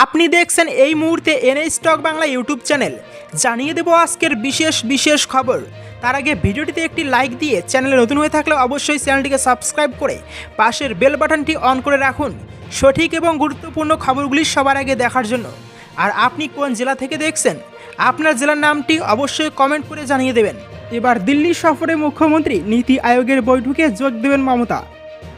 আপনি দেখছেন এই মুহূর্তে NA stock Bangla YouTube channel. জানিয়ে দেব আজকের বিশেষ বিশেষ খবর। তার আগে ভিডিওটিতে একটি লাইক দিয়ে চ্যানেলে নতুন হয়ে থাকলে অবশ্যই চ্যানেলটিকে সাবস্ক্রাইব করে পাশের বেল বাটনটি অন করে রাখুন। সঠিক এবং গুরুত্বপূর্ণ খবরগুলি সবার আগে দেখার জন্য। আর আপনি কোন জেলা থেকে দেখছেন? আপনার জেলার নামটি অবশ্যই কমেন্ট করে জানিয়ে দেবেন। এবার দিল্লি সফরে মুখ্যমন্ত্রী নীতি আয়োগের বৈঠকে যোগ দেবেন মমতা।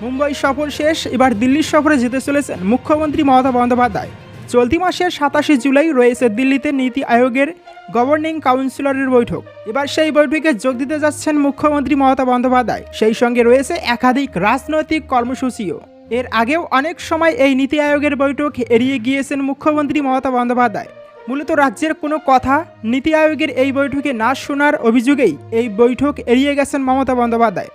মুম্বাই সফর শেষ, এবার দিল্লির সফরে যেতে চলেছেন মুখ্যমন্ত্রী মমতা বন্দ্যোপাধ্যায়। চলতি মাসের সাতাশে জুলাই রয়েছে দিল্লিতে নীতি আয়োগের গভর্নিং কাউন্সিলরের বৈঠক। এবার সেই বৈঠকে যোগ দিতে যাচ্ছেন মুখ্যমন্ত্রী মমতা বন্দ্যোপাধ্যায়। সেই সঙ্গে রয়েছে একাধিক রাজনৈতিক কর্মসূচিও। এর আগেও অনেক সময় এই নীতি আয়োগের বৈঠক এড়িয়ে গিয়েছেন মুখ্যমন্ত্রী মমতা বন্দ্যোপাধ্যায়। মূলত রাজ্যের কোনো কথা নীতি আয়োগের এই বৈঠকে না শোনার অভিযোগেই এই বৈঠক এড়িয়ে গেছেন মমতা বন্দ্যোপাধ্যায়।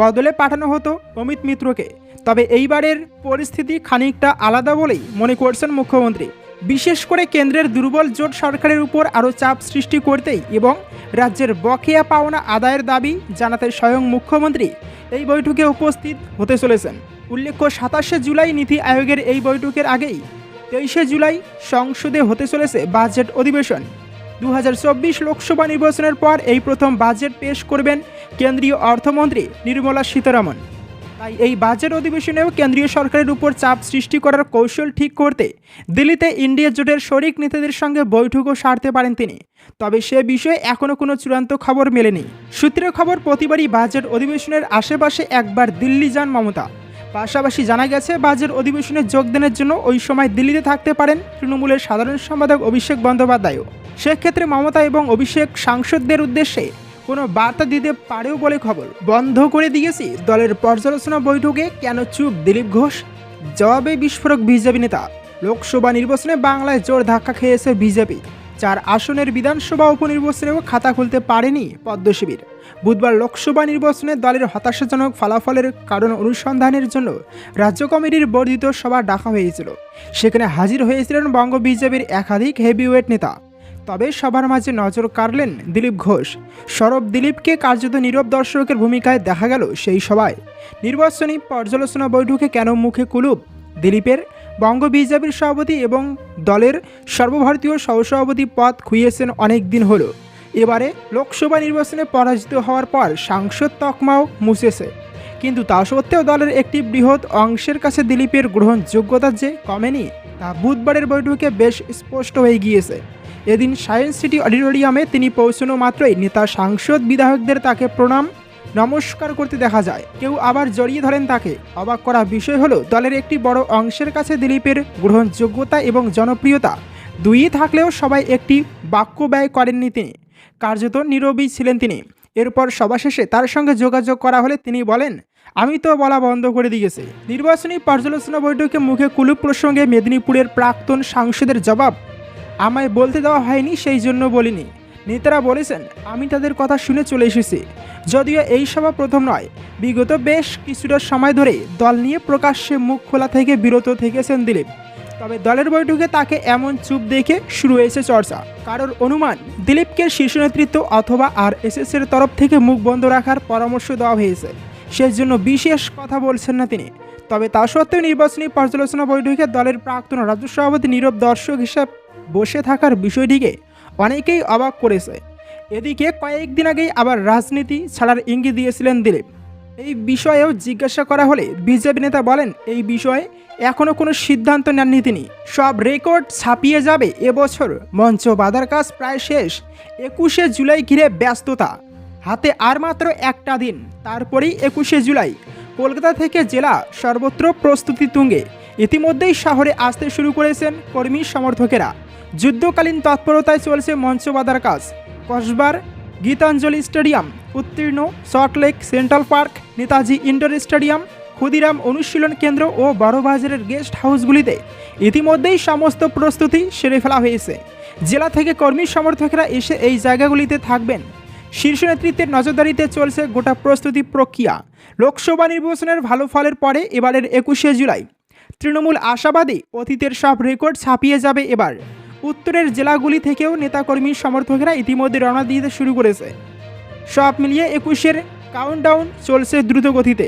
বদলে পাঠানো হতো অমিত মিত্রকে। তবে এইবারের পরিস্থিতি খানিকটা আলাদা বলেই মনে করছেন মুখ্যমন্ত্রী। বিশেষ করে কেন্দ্রের দুর্বল জোট সরকারের উপর আরও চাপ সৃষ্টি করতেই এবং রাজ্যের বকেয়া পাওনা আদায়ের দাবি জানাতে স্বয়ং মুখ্যমন্ত্রী এই বৈঠকে উপস্থিত হতে চলেছেন। উল্লেখ্য, সাতাশে জুলাই নীতি আয়োগের এই বৈঠকের আগেই তেইশে জুলাই সংসদে হতে চলেছে বাজেট অধিবেশন। দু হাজার চব্বিশ লোকসভা নির্বাচনের পর এই প্রথম বাজেট পেশ করবেন কেন্দ্রীয় অর্থমন্ত্রী নির্মলা সীতারামন। তাই এই বাজেট অধিবেশনেও কেন্দ্রীয় সরকারের উপর চাপ সৃষ্টি করার কৌশল ঠিক করতে দিল্লিতে ইন্ডিয়া জোটের শরিক নেতাদের সঙ্গে বৈঠকও সারতে পারেন তিনি। তবে সে বিষয়ে এখনও কোনো চূড়ান্ত খবর মেলেনি। সূত্রের খবর, প্রতিবারই বাজেট অধিবেশনের আশেপাশে একবার দিল্লি যান মমতা। পাশাপাশি জানা গেছে, বাজেট অধিবেশনে যোগদানের জন্য ওই সময় দিল্লিতে থাকতে পারেন তৃণমূলের সাধারণ সম্পাদক অভিষেক বন্দ্যোপাধ্যায়ও। সেক্ষেত্রে মমতা এবং অভিষেক সাংসদদের উদ্দেশ্যে কোনো বার্তা দিতে পারেও বলে খবর। বন্ধ করে দিয়েছি দলের পর্যালোচনা বৈঠকে কেন চুপ দিলীপ ঘোষ? জবাবে বিস্ফোরক বিজেপি নেতা। লোকসভা নির্বাচনে বাংলায় জোর ধাক্কা খেয়েছে বিজেপি। চার আসনের বিধানসভা উপনির্বাচনেও খাতা খুলতে পারেনি পদ্মশিবির বুধবার লোকসভা নির্বাচনে দলের হতাশাজনক ফলাফলের কারণ অনুসন্ধানের জন্য রাজ্য কমিটির বর্ধিত সভা ডাকা হয়েছিল। সেখানে হাজির হয়েছিলেন বঙ্গ বিজেপির একাধিক হেভিওয়েট নেতা। তবে সবার মাঝে নজর কাড়লেন দিলীপ ঘোষ। সরব দিলীপকে কার্যত নীরব দর্শকের ভূমিকায় দেখা গেল সেই সভায় নির্বাচনী পর্যালোচনা বৈঠকে কেন মুখে কুলুপ? দিলীপের বঙ্গ বিজেপির সভাপতি এবং দলের সর্বভারতীয় সহসভাপতি পদ খুইয়েছেন অনেক দিন হলো। এবারে লোকসভা নির্বাচনে পরাজিত হওয়ার পর সাংসদ তকমাও মুছেছে। কিন্তু তা সত্ত্বেও দলের একটি বৃহৎ অংশের কাছে দিলীপের গ্রহণযোগ্যতা যে কমেনি, তা বুধবারের বৈঠকে বেশ স্পষ্ট হয়ে গিয়েছে। এদিন সায়েন্স সিটি অডিটোরিয়ামে তিনি পৌঁছানো মাত্রই নেতা সাংসদ বিধায়কদের তাকে প্রণাম, নমস্কার করতে দেখা যায়। কেউ আবার জড়িয়ে ধরেন তাকে। অবাক করা বিষয় হলো, দলের একটি বড় অংশের কাছে দিলীপের গ্রহণযোগ্যতা এবং জনপ্রিয়তা। দুইই থাকলেও সবাই একটি বাক্য ব্যয় করেননি তিনি। কার্যত নীরবই ছিলেন তিনি। এরপর সভা শেষে তার সঙ্গে যোগাযোগ করা হলে তিনি বলেন, আমি তো বলা বন্ধ করে দিয়েছি নির্বাচনী পর্যালোচনা বৈঠকে মুখে কুলুপ প্রসঙ্গে মেদিনীপুরের প্রাক্তন সাংসদের জবাব আমায় বলতে দেওয়া হয়নি সেই জন্য বলিনি। নেতারা বলেছেন, আমি তাদের কথা শুনে চলে এসেছি। যদিও এই সভা প্রথম নয়, বিগত বেশ কিছুটা সময় ধরে দল নিয়ে প্রকাশ্যে মুখ খোলা থেকে বিরত থেকেছেন দিলীপ। তবে দলের বৈঠকে তাকে এমন চুপ দেখে শুরু হয়েছে চর্চা। কারোর অনুমান, দিলীপকে শীর্ষ নেতৃত্ব অথবা আর এর তরফ থেকে মুখ বন্ধ রাখার পরামর্শ দেওয়া হয়েছে। সেই জন্য বিশেষ কথা বলছেন না তিনি। তবে তা সত্ত্বেও নির্বাচনী পর্যালোচনা বৈঠকে দলের প্রাক্তন রাজ্য সভাপতি নীরব দর্শক হিসাব বসে থাকার বিষয়টিকে অনেকেই অবাক করেছে। এদিকে কয়েকদিন আগেই আবার রাজনীতি ছাড়ার ইঙ্গিত দিয়েছিলেন দিলীপ। এই বিষয়েও জিজ্ঞাসা করা হলে বিজেপি নেতা বলেন, এই বিষয়ে এখনও কোনো সিদ্ধান্ত নেননি তিনি। সব রেকর্ড ছাপিয়ে যাবে এবছর। মঞ্চ বাধার কাজ প্রায় শেষ। একুশে জুলাই ঘিরে ব্যস্ততা। হাতে আর মাত্র একটা দিন। তারপরেই একুশে জুলাই। কলকাতা থেকে জেলা সর্বত্র প্রস্তুতি তুঙ্গে। ইতিমধ্যেই শহরে আসতে শুরু করেছেন কর্মী সমর্থকেরা। যুদ্ধকালীন তৎপরতায় চলছে মঞ্চ বাঁধার কাজ। কসবার গীতাঞ্জলি স্টেডিয়াম, উত্তীর্ণ Salt Lake central park, Netaji indoor stadium, Khudiram অনুশীলন কেন্দ্র ও বড়বাজারের গেস্ট হাউসগুলিতে ইতিমধ্যেই সমস্ত প্রস্তুতি সেরে ফেলা হয়েছে। জেলা থেকে কর্মী সমর্থকেরা এসে এই জায়গাগুলিতে থাকবেন। শীর্ষ নেতৃত্বের নজরদারিতে চলছে গোটা প্রস্তুতি প্রক্রিয়া। লোকসভা নির্বাচনের ভালো ফলের পরে এবারের একুশে জুলাই তৃণমূল আশাবাদী অতীতের সব রেকর্ড ছাপিয়ে যাবে এবার। উত্তরের জেলাগুলি থেকেও নেতাকর্মী সমর্থকেরা ইতিমধ্যে রওনা দিতে শুরু করেছে। সব মিলিয়ে একুশের কাউন্টডাউন চলছে দ্রুত গতিতে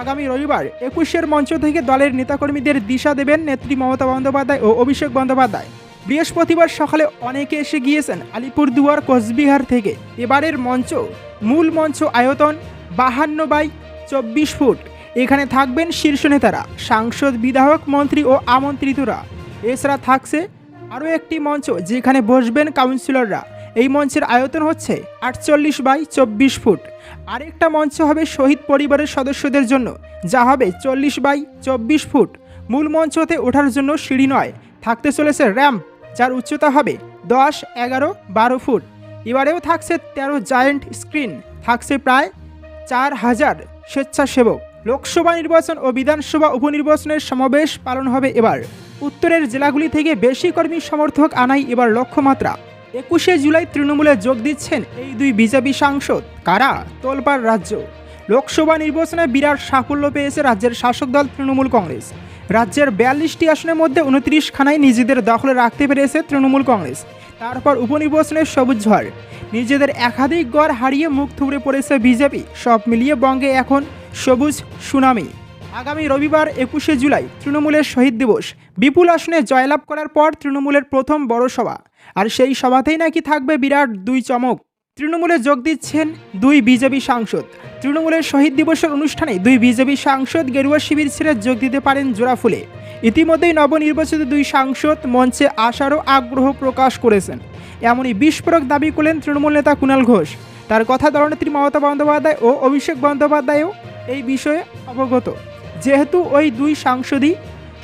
আগামী রবিবার একুশের মঞ্চ থেকে দলের নেতাকর্মীদের দিশা দেবেন নেত্রী মমতা বন্দ্যোপাধ্যায় ও অভিষেক বন্দ্যোপাধ্যায়। বৃহস্পতিবার সকালে অনেকে এসে গিয়েছেন আলিপুরদুয়ার, কোচবিহার থেকে। এবারের মঞ্চ, মূল মঞ্চ আয়তন বাহান্ন বাই চব্বিশ ফুট। এখানে থাকবেন শীর্ষ নেতারা, সাংসদ, বিধায়ক, মন্ত্রী ও আমন্ত্রিতরা। এছাড়া থাকছে আরও একটি মঞ্চ যেখানে বসবেন কাউন্সিলররা। এই মঞ্চের আয়তন হচ্ছে আটচল্লিশ বাই চব্বিশ ফুট। আরেকটা মঞ্চ হবে শহীদ পরিবারের সদস্যদের জন্য, যা হবে চল্লিশ বাই চব্বিশ ফুট। মূল মঞ্চতে ওঠার জন্য সিঁড়ি নয়, থাকতে চলেছে র্যাম্প, যার উচ্চতা হবে দশ, এগারো, বারো ফুট। এবারেও থাকছে তেরো জায়েন্ট স্ক্রিন, থাকছে প্রায় চার হাজার স্বেচ্ছাসেবক। লোকসভা নির্বাচন ও বিধানসভা উপনির্বাচনের সমাবেশ পালন হবে এবার। উত্তরের জেলাগুলি থেকে বেশি কর্মী সমর্থক আনাই এবার লক্ষ্যমাত্রা। একুশে জুলাই তৃণমূলে যোগ দিচ্ছেন এই দুই বিজেপি সাংসদ। কারা? তোলপাড় রাজ্য। লোকসভা নির্বাচনে বিরাট সাফল্য পেয়েছে রাজ্যের শাসক দল তৃণমূল কংগ্রেস। রাজ্যের বিয়াল্লিশটি আসনের মধ্যে উনত্রিশ খানায় নিজেদের দখলে রাখতে পেরেছে তৃণমূল কংগ্রেস। তারপর উপনির্বাচনের সবুজ ঝড়। নিজেদের একাধিক গড় হারিয়ে মুখ থুবড়ে পড়েছে বিজেপি। সব মিলিয়ে বঙ্গে এখন সবুজ সুনামি। আগামী রবিবার একুশে জুলাই তৃণমূলের শহীদ দিবস। বিপুল আসনে জয়লাভ করার পর তৃণমূলের প্রথম বড় সভা। আর সেই সভাতেই নাকি থাকবে বিরাট দুই চমক। তৃণমূলে যোগ দিচ্ছেন দুই বিজেপি সাংসদ। তৃণমূলের শহীদ দিবসের অনুষ্ঠানে দুই বিজেপি সাংসদ গেরুয়া শিবির ছেড়ে যোগ দিতে পারেন জোড়াফুলে। ইতিমধ্যেই নবনির্বাচিত দুই সাংসদ মঞ্চে আসারও আগ্রহ প্রকাশ করেছেন। এমনই বিস্ফোরক দাবি করলেন তৃণমূল নেতা কুণাল ঘোষ। তার কথা দলনেত্রী মমতা বন্দ্যোপাধ্যায় ও অভিষেক বন্দ্যোপাধ্যায়ও এই বিষয়ে অবগত। যেহেতু ওই দুই সাংসদই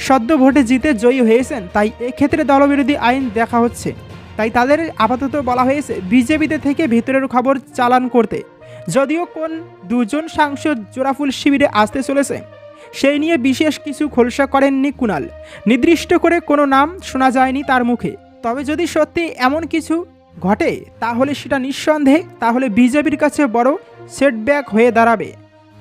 সদ্য ভোটে জিতে জয়ী হয়েছেন, তাই এক্ষেত্রে দলবিরোধী আইন দেখা হচ্ছে। তাই তাদের আপাতত বলা হয়েছে, বিজেপিতে থেকে ভেতরের খবর চালান করতে। যদিও কোন দুজন সাংসদ জোড়াফুল শিবিরে আসতে চলেছে, সেই নিয়ে বিশেষ কিছু খোলসা করেননি কুণাল। নির্দিষ্ট করে কোনো নাম শোনা যায়নি তার মুখে। তবে যদি সত্যি এমন কিছু ঘটে, তাহলে সেটা নিঃসন্দেহে তাহলে বিজেপির কাছে বড় সেটব্যাক হয়ে দাঁড়াবে।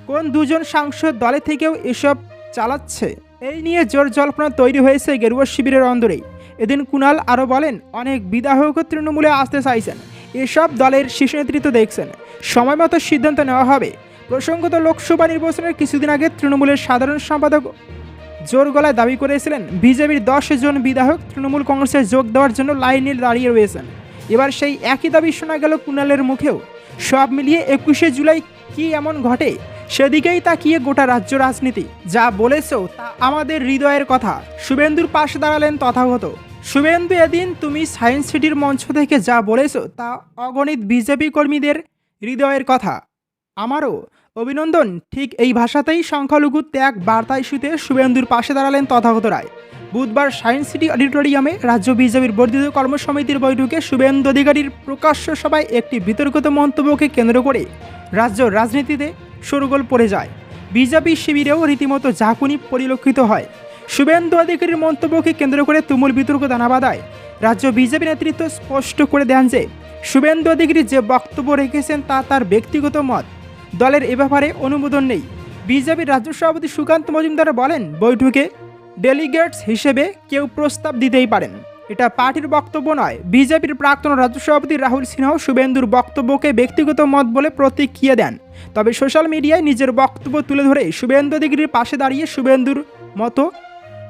কোন দুজন সাংসদ দলে থেকেও এসব চালাচ্ছে। এই নিয়ে জোর জল্পনা তৈরি হয়েছে গেরুয়া শিবিরের অন্দরেই এদিন কুণাল আরও বলেন, অনেক বিধায়ক তৃণমূলে আসতে চাইছেন। এসব দলের শীর্ষ নেতৃত্ব দেখছেন। সময় মতো সিদ্ধান্ত নেওয়া হবে। প্রসঙ্গত লোকসভা নির্বাচনের কিছুদিন আগে তৃণমূলের সাধারণ সম্পাদক জোর গলায় দাবি করেছিলেন, বিজেপির দশ জন বিধায়ক তৃণমূল কংগ্রেসে যোগ দেওয়ার জন্য লাইনে দাঁড়িয়ে রয়েছেন। এবার সেই একই দাবি শোনা গেল কুণালের মুখেও। সব মিলিয়ে একুশে জুলাই কি এমন ঘটে? সেদিকেই তাকিয়ে গোটা রাজ্য রাজনীতি। যা বলেছ তা আমাদের হৃদয়ের কথা। শুভেন্দুর পাশে দাঁড়ালেন তথাগত। শুভেন্দু এদিন তুমি সায়েন্স সিটির মঞ্চ থেকে যা বলেছ তা অগণিত বিজেপি কর্মীদের হৃদয়ের কথা। আমারও। অভিনন্দন। ঠিক এই ভাষাতেই সংখ্যালঘু ত্যাগ বার্তা ইস্যুতে শুভেন্দুর পাশে দাঁড়ালেন তথাগত রায়। বুধবার সায়েন্স সিটি অডিটোরিয়ামে রাজ্য বিজেপির বর্ধিত কর্মসমিতির বৈঠকে শুভেন্দু অধিকারীর প্রকাশ্য সভায় একটি বিতর্কিত মন্তব্যকে কেন্দ্র করে রাজ্য রাজনীতিতে শোরগোল পড়ে যায়। বিজেপি শিবিরেও রীতিমতো ঝাঁকুনি পরিলক্ষিত হয়। শুভেন্দু অধিকারীর মন্তব্যকে কেন্দ্র করে তুমুল বিতর্ক দানা বাঁধায়। রাজ্য বিজেপি নেতৃত্ব স্পষ্ট করে দেন যে, শুভেন্দু অধিকারী যে বক্তব্য রেখেছেন তা তার ব্যক্তিগত মত। দলের এ ব্যাপারে অনুমোদন নেই। বিজেপির রাজ্য সভাপতি সুকান্ত মজুমদার বলেন, বৈঠকে ডেলিগেটস হিসেবে কেউ প্রস্তাব দিতেই পারেন। এটা পার্টির বক্তব্য নয়। বিজেপির প্রাক্তন রাজ্য সভাপতি রাহুল সিনহাও শুভেন্দুর বক্তব্যকে ব্যক্তিগত মত বলে প্রতিক্রিয়া দেন। তবে সোশ্যাল মিডিয়ায় নিজের বক্তব্য তুলে ধরে শুভেন্দু অধিকারীর পাশে দাঁড়িয়ে শুভেন্দুর মতো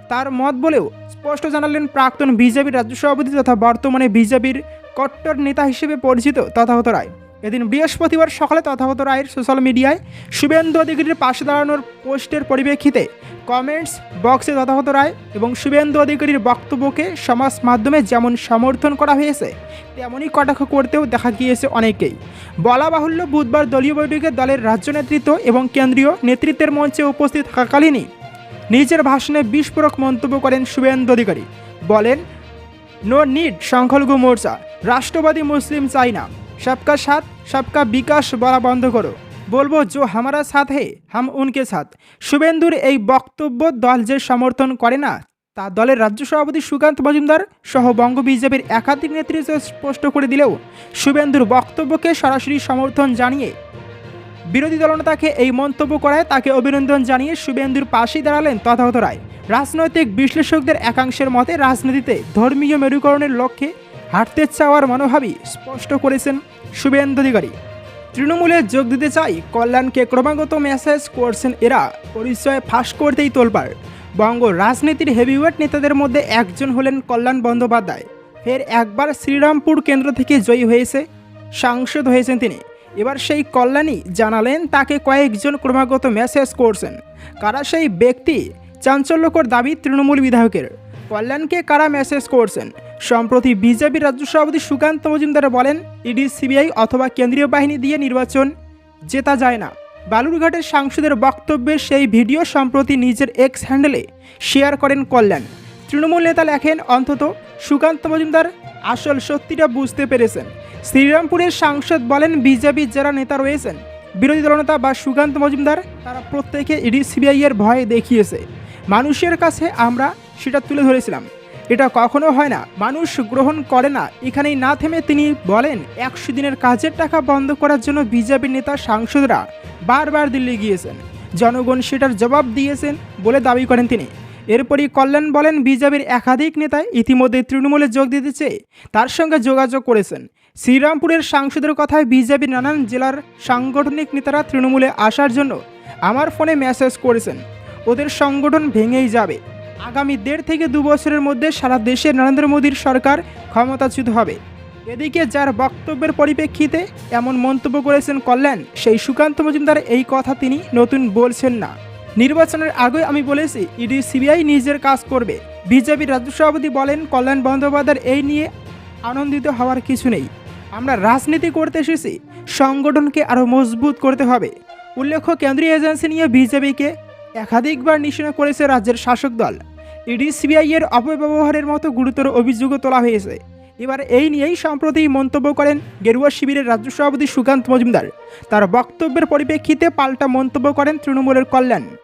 তার মত বলেও স্পষ্ট জানালেন প্রাক্তন বিজেপির রাজ্য সভাপতি তথা বর্তমানে বিজেপির কট্টর নেতা হিসেবে পরিচিত তথাগত রায়। এদিন বৃহস্পতিবার সকালে তথাগত রায়ের সোশ্যাল মিডিয়ায় শুভেন্দু অধিকারীর পাশে দাঁড়ানোর পোস্টের পরিপ্রেক্ষিতে কমেন্টস বক্সে তথাগত রায় এবং শুভেন্দু অধিকারীর বক্তব্যকে সমাজ মাধ্যমে যেমন সমর্থন করা হয়েছে, তেমনই কটাক্ষ করতেও দেখা গিয়েছে অনেকেই। বলা বাহুল্য, বুধবার দলীয় বৈঠকে দলের রাজ্য নেতৃত্ব এবং কেন্দ্রীয় নেতৃত্বের মঞ্চে উপস্থিত থাকাকালীনই নিজের ভাষণে বিস্ফোরক মন্তব্য করেন শুভেন্দু অধিকারী। বলেন, নো নিড, সংখ্যালঘু মোর্চা, রাষ্ট্রবাদী মুসলিম চাই না। সবকা সাথ সবকা বিকাশ বলা বন্ধ করো। বলব, জো হামারা সাথ হে, হাম উনকে সাথ। শুভেন্দুর এই বক্তব্য দল যে সমর্থন করে না, তা দলের রাজ্য সভাপতি সুকান্ত মজুমদার সহ বঙ্গ বিজেপির একাধিক নেতৃত্ব স্পষ্ট করে দিলেও শুভেন্দুর বক্তব্যকে সরাসরি সমর্থন জানিয়ে বিরোধী দলনেতাকে এই মন্তব্য করায় তাকে অভিনন্দন জানিয়ে শুভেন্দুর পাশেই দাঁড়ালেন তথাগত রায়। রাজনৈতিক বিশ্লেষকদের একাংশের মতে রাজনীতিতে ধর্মীয় মেরুকরণের লক্ষ্যে হাঁটতে চাওয়ার মনোভাবই স্পষ্ট করেছেন শুভেন্দু অধিকারী। তৃণমূলে যোগ দিতে চাই কল্যাণকে ক্রমাগত মেসেজ করছেন এরা, পরিচয় ফাঁস করতেই তোলপাড়। বঙ্গ রাজনীতির হেভিওয়েট নেতাদের মধ্যে একজন হলেন কল্যাণ বন্দ্যোপাধ্যায়। ফের একবার শ্রীরামপুর কেন্দ্র থেকে জয়ী হয়েছে, সাংসদ হয়েছেন তিনি। এবার সেই কল্যাণী জানালেন তাকে কয়েকজন ক্রমাগত মেসেজ করছেন। কারা সেই ব্যক্তি? চাঞ্চল্যকর দাবি তৃণমূল বিধায়কের। কল্যাণকে কারা মেসেজ করছেন? সম্প্রতি বিজেপির রাজ্য সভাপতি সুকান্ত মজুমদার বলেন, ইডি, সিবিআই অথবা কেন্দ্রীয় বাহিনী দিয়ে নির্বাচন জেতা যায় না। বালুরঘাটের সাংসদের বক্তব্যের সেই ভিডিও সম্প্রতি নিজের এক্স হ্যান্ডেলে শেয়ার করেন কল্যাণ। তৃণমূল নেতা লেখেন, অন্তত সুকান্ত মজুমদার আসল সত্যিটা বুঝতে পেরেছেন। শ্রীরামপুরের সাংসদ বলেন বিজেপির যারা নেতা রয়েছেন, বিরোধী দলনেতা বা সুকান্ত মজুমদার, তারা প্রত্যেকে ইডি, সিবিআই এর ভয় দেখিয়েছে। মানুষের কাছে আমরা সেটা তুলে ধরেছিলাম। এটা কখনো হয় না। মানুষ গ্রহণ করে না। এখানেই না থেমে তিনি বলেন, একশো দিনের কাজের টাকা বন্ধ করার জন্য বিজেপির নেতা সাংসদরা বারবার দিল্লি গিয়েছেন। জনগণ সেটার জবাব দিয়েছেন বলে দাবি করেন তিনি। এরপরই কল্যাণ বলেন, বিজেপির একাধিক নেতা ইতিমধ্যে তৃণমূলে যোগ দিতে চেয়ে তার সঙ্গে যোগাযোগ করেছেন। শ্রীরামপুরের সাংসদের কথায় বিজেপির নানান জেলার সাংগঠনিক নেতারা তৃণমূলে আসার জন্য আমার ফোনে মেসেজ করেছেন। ওদের সংগঠন ভেঙেই যাবে। আগামী দেড় থেকে দু বছরের মধ্যে সারা দেশে নরেন্দ্র মোদীর সরকার ক্ষমতাচ্যুত হবে। এদিকে যার বক্তব্যের পরিপ্রেক্ষিতে এমন মন্তব্য করেছেন কল্যাণ, সেই সুকান্ত মজুমদার এই কথা তিনি নতুন বলছেন না। নির্বাচনের আগে আমি বলেছি, ইডি সিবিআই নিজের কাজ করবে। বিজেপির রাজ্য সভাপতি বলেন, কল্যাণ বন্দ্যোপাধ্যায়ের এই নিয়ে আনন্দিত হওয়ার কিছু নেই। আমরা রাজনীতি করতে এসেছি, সংগঠনকে আরও মজবুত করতে হবে। উল্লেখ্য, কেন্দ্রীয় এজেন্সি নিয়ে বিজেপিকে একাধিকবার নিশানা করেছে রাজ্যের শাসক দল। ইডি সিবিআই এর অপব্যবহারের মতো গুরুতর অভিযোগও তোলা হয়েছে। এবার এই নিয়েই সম্প্রতি মন্তব্য করেন গেরুয়া শিবিরের রাজ্য সভাপতি সুকান্ত মজুমদার। তার বক্তব্যের পরিপ্রেক্ষিতে পাল্টা মন্তব্য করেন তৃণমূলের কল্যাণ।